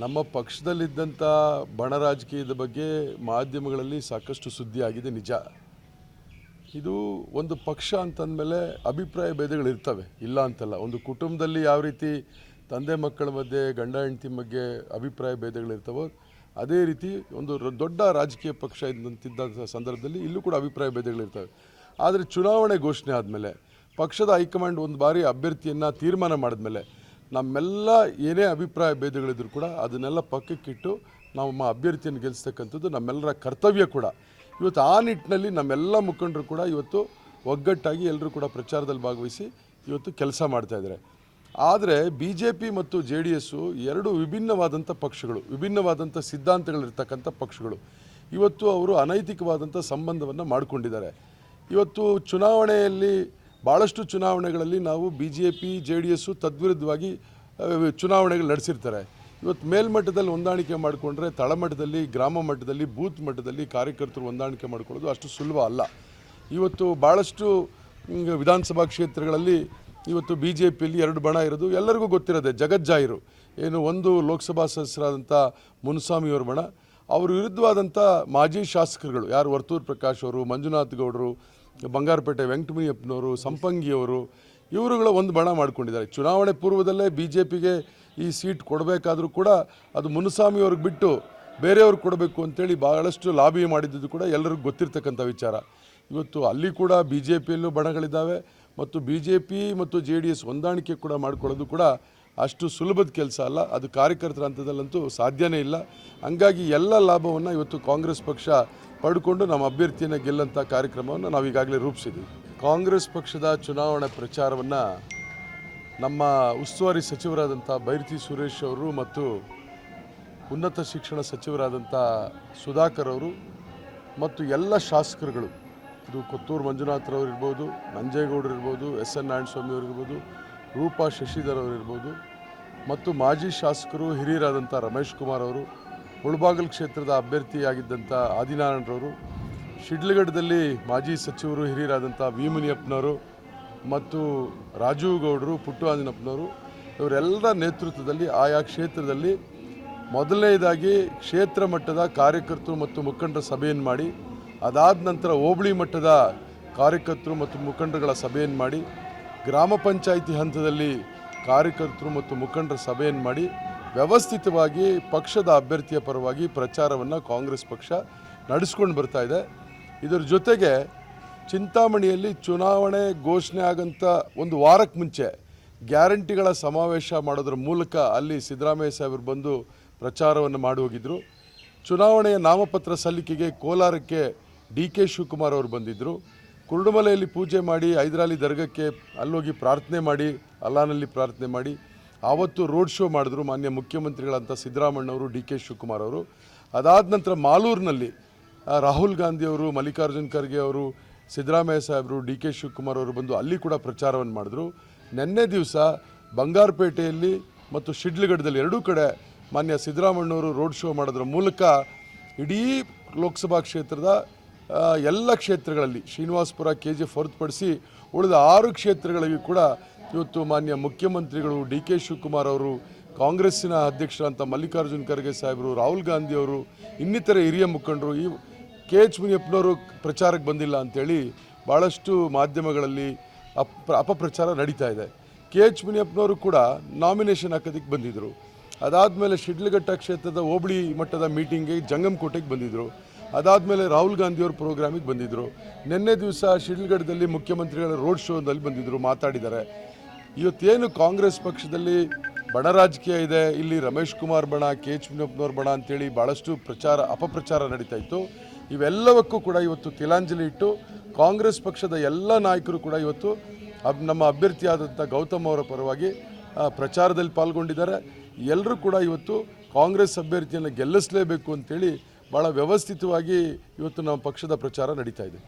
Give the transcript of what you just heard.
ನಮ್ಮ ಪಕ್ಷದಲ್ಲಿದ್ದಂಥ ಬಣ ರಾಜಕೀಯದ ಬಗ್ಗೆ ಮಾಧ್ಯಮಗಳಲ್ಲಿ ಸಾಕಷ್ಟು ಸುದ್ದಿ ಆಗಿದೆ ನಿಜ. ಇದು ಒಂದು ಪಕ್ಷ ಅಂತಂದಮೇಲೆ ಅಭಿಪ್ರಾಯ ಭೇದಗಳಿರ್ತವೆ. ಇಲ್ಲ ಅಂತಲ್ಲ, ಒಂದು ಕುಟುಂಬದಲ್ಲಿ ಯಾವ ರೀತಿ ತಂದೆ ಮಕ್ಕಳ ಮಧ್ಯೆ, ಗಂಡ ಹೆಂಡತಿ ಬಗ್ಗೆ ಅಭಿಪ್ರಾಯ ಭೇದಗಳಿರ್ತವೋ, ಅದೇ ರೀತಿ ಒಂದು ದೊಡ್ಡ ರಾಜಕೀಯ ಪಕ್ಷ ಇದ್ದಂತಿದ್ದ ಸಂದರ್ಭದಲ್ಲಿ ಇಲ್ಲೂ ಕೂಡ ಅಭಿಪ್ರಾಯ ಭೇದಗಳಿರ್ತವೆ. ಆದರೆ ಚುನಾವಣೆ ಘೋಷಣೆ ಆದಮೇಲೆ, ಪಕ್ಷದ ಹೈಕಮಾಂಡ್ ಒಂದು ಬಾರಿ ಅಭ್ಯರ್ಥಿಯನ್ನು ತೀರ್ಮಾನ ಮಾಡಿದ್ಮೇಲೆ ನಮ್ಮೆಲ್ಲ ಏನೇ ಅಭಿಪ್ರಾಯ ಭೇದಗಳಿದ್ರು ಕೂಡ ಅದನ್ನೆಲ್ಲ ಪಕ್ಕಕ್ಕಿಟ್ಟು ನಮ್ಮ ಅಭ್ಯರ್ಥಿಯನ್ನು ಗೆಲ್ಲಿಸ್ತಕ್ಕಂಥದ್ದು ನಮ್ಮೆಲ್ಲರ ಕರ್ತವ್ಯ ಕೂಡ. ಇವತ್ತು ಆ ನಿಟ್ಟಿನಲ್ಲಿ ನಮ್ಮೆಲ್ಲ ಮುಖಂಡರು ಕೂಡ ಇವತ್ತು ಒಗ್ಗಟ್ಟಾಗಿ ಎಲ್ಲರೂ ಕೂಡ ಪ್ರಚಾರದಲ್ಲಿ ಭಾಗವಹಿಸಿ ಇವತ್ತು ಕೆಲಸ ಮಾಡ್ತಾ ಇದ್ದಾರೆ. ಆದರೆ ಬಿ ಜೆ ಪಿ ಮತ್ತು ಜೆ ಡಿ ಎಸ್ಸು ಎರಡು ವಿಭಿನ್ನವಾದಂಥ ಪಕ್ಷಗಳು, ವಿಭಿನ್ನವಾದಂಥ ಸಿದ್ಧಾಂತಗಳಿರ್ತಕ್ಕಂಥ ಪಕ್ಷಗಳು ಇವತ್ತು ಅವರು ಅನೈತಿಕವಾದಂಥ ಸಂಬಂಧವನ್ನು ಮಾಡಿಕೊಂಡಿದ್ದಾರೆ. ಇವತ್ತು ಚುನಾವಣೆಯಲ್ಲಿ ಭಾಳಷ್ಟು ಚುನಾವಣೆಗಳಲ್ಲಿ ನಾವು B J P J D S ತದ್ವಿರುದ್ಧವಾಗಿ ಚುನಾವಣೆಗಳು ನಡೆಸಿರ್ತಾರೆ. ಇವತ್ತು ಮೇಲ್ಮಟ್ಟದಲ್ಲಿ ಹೊಂದಾಣಿಕೆ ಮಾಡಿಕೊಂಡ್ರೆ ತಳಮಟ್ಟದಲ್ಲಿ, ಗ್ರಾಮ ಮಟ್ಟದಲ್ಲಿ, ಬೂತ್ ಮಟ್ಟದಲ್ಲಿ ಕಾರ್ಯಕರ್ತರು ಹೊಂದಾಣಿಕೆ ಮಾಡಿಕೊಳ್ಳೋದು ಅಷ್ಟು ಸುಲಭ ಅಲ್ಲ. ಇವತ್ತು ಭಾಳಷ್ಟು ವಿಧಾನಸಭಾ ಕ್ಷೇತ್ರಗಳಲ್ಲಿ ಇವತ್ತು ಬಿ ಜೆ ಪಿಯಲ್ಲಿ ಎರಡು ಬಣ ಇರೋದು. ಎಲ್ಲರಿಗೂ ಗೊತ್ತಿರೋದೆ ಜಗಜ್ಜಾಹಿರು ಏನು ಒಂದು ಲೋಕಸಭಾ ಸದಸ್ಯರಾದಂಥ ಮುನ್ಸ್ವಾಮಿಯವ್ರ ಬಣ. ಅವ್ರ ವಿರುದ್ಧವಾದಂಥ ಮಾಜಿ ಶಾಸಕರುಗಳು ಯಾರು? ವರ್ತೂರ್ ಪ್ರಕಾಶ್ ಅವರು, ಮಂಜುನಾಥ್ ಗೌಡರು ಬಂಗಾರಪೇಟೆ ವೆಂಕಟಮುನಿಯಪ್ಪನವರು ಸಂಪಂಗಿಯವರು, ಇವರುಗಳ ಒಂದು ಬಣ ಮಾಡ್ಕೊಂಡಿದ್ದಾರೆ. ಚುನಾವಣೆ ಪೂರ್ವದಲ್ಲೇ ಬಿ ಜೆ ಪಿಗೆ ಈ ಸೀಟ್ ಕೊಡಬೇಕಾದ್ರೂ ಕೂಡ ಅದು ಮುನುಸ್ವಾಮಿಯವ್ರಿಗೆ ಬಿಟ್ಟು ಬೇರೆಯವ್ರಿಗೆ ಕೊಡಬೇಕು ಅಂತೇಳಿ ಭಾಳಷ್ಟು ಲಾಬಿ ಮಾಡಿದ್ದು ಕೂಡ ಎಲ್ಲರಿಗೂ ಗೊತ್ತಿರ್ತಕ್ಕಂಥ ವಿಚಾರ. ಇವತ್ತು ಅಲ್ಲಿ ಕೂಡ ಬಿ ಜೆ ಪಿಯಲ್ಲೂ ಬಣಗಳಿದ್ದಾವೆ ಮತ್ತು ಬಿ ಜೆ ಪಿ ಮತ್ತು ಜೆ ಡಿ ಎಸ್ ಹೊಂದಾಣಿಕೆ ಕೂಡ ಮಾಡ್ಕೊಳ್ಳೋದು ಕೂಡ ಅಷ್ಟು ಸುಲಭದ ಕೆಲಸ ಅಲ್ಲ. ಅದು ಕಾರ್ಯಕರ್ತರ ಹಂತದಲ್ಲಂತೂ ಸಾಧ್ಯನೇ ಇಲ್ಲ. ಹಂಗಾಗಿ ಎಲ್ಲ ಲಾಭವನ್ನು ಇವತ್ತು ಕಾಂಗ್ರೆಸ್ ಪಕ್ಷ ಪಡ್ಕೊಂಡು ನಮ್ಮ ಅಭ್ಯರ್ಥಿಯನ್ನು ಗೆಲ್ಲಂಥ ಕಾರ್ಯಕ್ರಮವನ್ನು ನಾವು ಈಗಾಗಲೇ ರೂಪಿಸಿದ್ದೀವಿ. ಕಾಂಗ್ರೆಸ್ ಪಕ್ಷದ ಚುನಾವಣಾ ಪ್ರಚಾರವನ್ನು ನಮ್ಮ ಉಸ್ತುವಾರಿ ಸಚಿವರಾದಂಥ ಬೈರತಿ ಸುರೇಶ್ ಅವರು ಮತ್ತು ಉನ್ನತ ಶಿಕ್ಷಣ ಸಚಿವರಾದಂಥ ಸುಧಾಕರ್ ಅವರು ಮತ್ತು ಎಲ್ಲ ಶಾಸಕರುಗಳು, ಇದು ಕೊತ್ತೂರು ಮಂಜುನಾಥ್ರವ್ರು ಇರ್ಬೋದು, ನಂಜೇಗೌಡರು ಇರ್ಬೋದು, ಎಸ್ ಎನ್ ನಾರಾಯಣಸ್ವಾಮಿ ಅವರು ಇರ್ಬೋದು, ರೂಪಾ ಶಶಿಧರ್ ಅವರು ಇರ್ಬೋದು ಮತ್ತು ಮಾಜಿ ಶಾಸಕರು ಹಿರಿಯರಾದಂಥ ರಮೇಶ್ ಕುಮಾರ್ ಅವರು ಮುಳಬಾಗಲ್ ಕ್ಷೇತ್ರದ ಅಭ್ಯರ್ಥಿಯಾಗಿದ್ದಂಥ ಆದಿನಾರಾಯಣರವರು, ಶಿಡ್ಲಘಟ್ಟದಲ್ಲಿ ಮಾಜಿ ಸಚಿವರು, ಹಿರಿಯರಾದಂಥ ವಿ ಮುನಿಯಪ್ಪನವರು ಮತ್ತು ರಾಜೀವ್ ಗೌಡರು ಪುಟ್ಟು ಆಂಜನಪ್ಪನವರು ಇವರೆಲ್ಲರ ನೇತೃತ್ವದಲ್ಲಿ ಆಯಾ ಕ್ಷೇತ್ರದಲ್ಲಿ ಮೊದಲನೇದಾಗಿ ಕ್ಷೇತ್ರ ಮಟ್ಟದ ಕಾರ್ಯಕರ್ತರು ಮತ್ತು ಮುಖಂಡರ ಸಭೆಯನ್ನು ಮಾಡಿ, ಅದಾದ ನಂತರ ಹೋಬಳಿ ಮಟ್ಟದ ಕಾರ್ಯಕರ್ತರು ಮತ್ತು ಮುಖಂಡರುಗಳ ಸಭೆಯನ್ನು ಮಾಡಿ, ಗ್ರಾಮ ಪಂಚಾಯಿತಿ ಹಂತದಲ್ಲಿ ಕಾರ್ಯಕರ್ತರು ಮತ್ತು ಮುಖಂಡರ ಸಭೆಯನ್ನು ಮಾಡಿ ವ್ಯವಸ್ಥಿತವಾಗಿ ಪಕ್ಷದ ಅಭ್ಯರ್ಥಿಯ ಪರವಾಗಿ ಪ್ರಚಾರವನ್ನು ಕಾಂಗ್ರೆಸ್ ಪಕ್ಷ ನಡೆಸ್ಕೊಂಡು ಬರ್ತಾ ಇದೆ. ಇದರ ಜೊತೆಗೆ ಚಿಂತಾಮಣಿಯಲ್ಲಿ ಚುನಾವಣೆ ಘೋಷಣೆ ಆಗಂಥ ಒಂದು ವಾರಕ್ಕೆ ಮುಂಚೆ ಗ್ಯಾರಂಟಿಗಳ ಸಮಾವೇಶ ಮಾಡೋದ್ರ ಮೂಲಕ ಅಲ್ಲಿ ಸಿದ್ದರಾಮಯ್ಯ ಸಾಹೇಬರು ಬಂದು ಪ್ರಚಾರವನ್ನು ಮಾಡಿ ಹೋಗಿದ್ದರು ಚುನಾವಣೆಯ ನಾಮಪತ್ರ ಸಲ್ಲಿಕೆಗೆ ಕೋಲಾರಕ್ಕೆ ಡಿ ಕೆ ಶಿವಕುಮಾರ್ ಅವರು ಬಂದಿದ್ದರು ಕುರುಡುಮಲೆಯಲ್ಲಿ ಪೂಜೆ ಮಾಡಿ ಹೈದರಾಲಿ ದರ್ಗಕ್ಕೆ ಅಲ್ಲೋಗಿ ಪ್ರಾರ್ಥನೆ ಮಾಡಿ, ಅಲ್ಲಾನಲ್ಲಿ ಪ್ರಾರ್ಥನೆ ಮಾಡಿ ಆವತ್ತು ರೋಡ್ ಶೋ ಮಾಡಿದ್ರು ಮಾನ್ಯ ಮುಖ್ಯಮಂತ್ರಿಗಳಂತ ಸಿದ್ದರಾಮಣ್ಣವರು ಡಿ ಕೆ ಶಿವಕುಮಾರ್ ಅವರು. ಅದಾದ ನಂತರ ಮಾಲೂರಿನಲ್ಲಿ ರಾಹುಲ್ ಗಾಂಧಿ ಅವರು, ಮಲ್ಲಿಕಾರ್ಜುನ್ ಖರ್ಗೆ ಅವರು, ಸಿದ್ದರಾಮಯ್ಯ ಸಾಹೇಬರು, ಡಿ ಕೆ ಶಿವಕುಮಾರ್ ಅವರು ಬಂದು ಅಲ್ಲಿ ಕೂಡ ಪ್ರಚಾರವನ್ನು ಮಾಡಿದ್ರು. ನಿನ್ನೆ ದಿವಸ ಬಂಗಾರಪೇಟೆಯಲ್ಲಿ ಮತ್ತು ಶಿಡ್ಲಘಟ್ಟದಲ್ಲಿ ಎರಡೂ ಕಡೆ ಮಾನ್ಯ ಸಿದ್ದರಾಮಣ್ಣವರು ರೋಡ್ ಶೋ ಮಾಡೋದ್ರ ಮೂಲಕ ಇಡೀ ಲೋಕಸಭಾ ಕ್ಷೇತ್ರದ ಎಲ್ಲ ಕ್ಷೇತ್ರಗಳಲ್ಲಿ ಶ್ರೀನಿವಾಸಪುರ ಕೆ ಜಿ ಎಫ್ ಹೊರತುಪಡಿಸಿ ಉಳಿದ ಆರು ಕ್ಷೇತ್ರಗಳಿಗೂ ಕೂಡ ಇವತ್ತು ಮಾನ್ಯ ಮುಖ್ಯಮಂತ್ರಿಗಳು ಡಿ ಕೆ ಶಿವಕುಮಾರ್ ಅವರು, ಕಾಂಗ್ರೆಸ್ಸಿನ ಅಧ್ಯಕ್ಷರಂತ ಮಲ್ಲಿಕಾರ್ಜುನ್ ಖರ್ಗೆ ಸಾಹೇಬರು, ರಾಹುಲ್ ಗಾಂಧಿ ಅವರು, ಇನ್ನಿತರ ಹಿರಿಯ ಮುಖಂಡರು, ಈ ಕೆ ಎಚ್ ಮುನಿಯಪ್ಪನವರು ಪ್ರಚಾರಕ್ಕೆ ಬಂದಿಲ್ಲ ಅಂಥೇಳಿ ಭಾಳಷ್ಟು ಮಾಧ್ಯಮಗಳಲ್ಲಿ ಅಪ್ ಅಪಪ್ರಚಾರ ನಡೀತಾ ಇದೆ. ಕೆ ಎಚ್ ಮುನಿಯಪ್ಪನವರು ಕೂಡ ನಾಮಿನೇಷನ್ ಹಾಕೋದಕ್ಕೆ ಬಂದಿದ್ದರು ಅದಾದಮೇಲೆ ಶಿಡ್ಲಘಟ್ಟ ಕ್ಷೇತ್ರದ ಹೋಬಳಿ ಮಟ್ಟದ ಮೀಟಿಂಗ್ಗೆ ಜಂಗಮಕೋಟೆಗೆ ಬಂದಿದ್ದರು ಅದಾದಮೇಲೆ ರಾಹುಲ್ ಗಾಂಧಿಯವ್ರ ಪ್ರೋಗ್ರಾಮಿಗೆ ಬಂದಿದ್ದರು ನಿನ್ನೆ ದಿವಸ ಶಿಡ್ಲಘಟ್ಟದಲ್ಲಿ ಮುಖ್ಯಮಂತ್ರಿಗಳ ರೋಡ್ ಶೋದಲ್ಲಿ ಬಂದಿದ್ದರು ಮಾತಾಡಿದ್ದಾರೆ. ಇವತ್ತೇನು ಕಾಂಗ್ರೆಸ್ ಪಕ್ಷದಲ್ಲಿ ಬಣ ರಾಜಕೀಯ ಇದೆ? ಇಲ್ಲಿ ರಮೇಶ್ ಕುಮಾರ್ ಬಣ, ಕೆ ಎಚ್ ಮುನಿಯಪ್ಪನವ್ರ ಬಣ ಅಂತೇಳಿ ಭಾಳಷ್ಟು ಪ್ರಚಾರ, ಅಪಪ್ರಚಾರ ನಡೀತಾ ಇತ್ತು. ಇವೆಲ್ಲವಕ್ಕೂ ಕೂಡ ಇವತ್ತು ತಿಲಾಂಜಲಿ ಇಟ್ಟು ಕಾಂಗ್ರೆಸ್ ಪಕ್ಷದ ಎಲ್ಲ ನಾಯಕರು ಕೂಡ ಇವತ್ತು ಅಬ್, ನಮ್ಮ ಅಭ್ಯರ್ಥಿಯಾದಂಥ ಗೌತಮ್ ಅವರ ಪರವಾಗಿ ಪ್ರಚಾರದಲ್ಲಿ ಪಾಲ್ಗೊಂಡಿದ್ದಾರೆ. ಎಲ್ಲರೂ ಕೂಡ ಇವತ್ತು ಕಾಂಗ್ರೆಸ್ ಅಭ್ಯರ್ಥಿಯನ್ನು ಗೆಲ್ಲಿಸಲೇಬೇಕು ಅಂತೇಳಿ ಭಾಳ ವ್ಯವಸ್ಥಿತವಾಗಿ ಇವತ್ತು ನಮ್ಮ ಪಕ್ಷದ ಪ್ರಚಾರ ನಡೀತಾ ಇದೆ.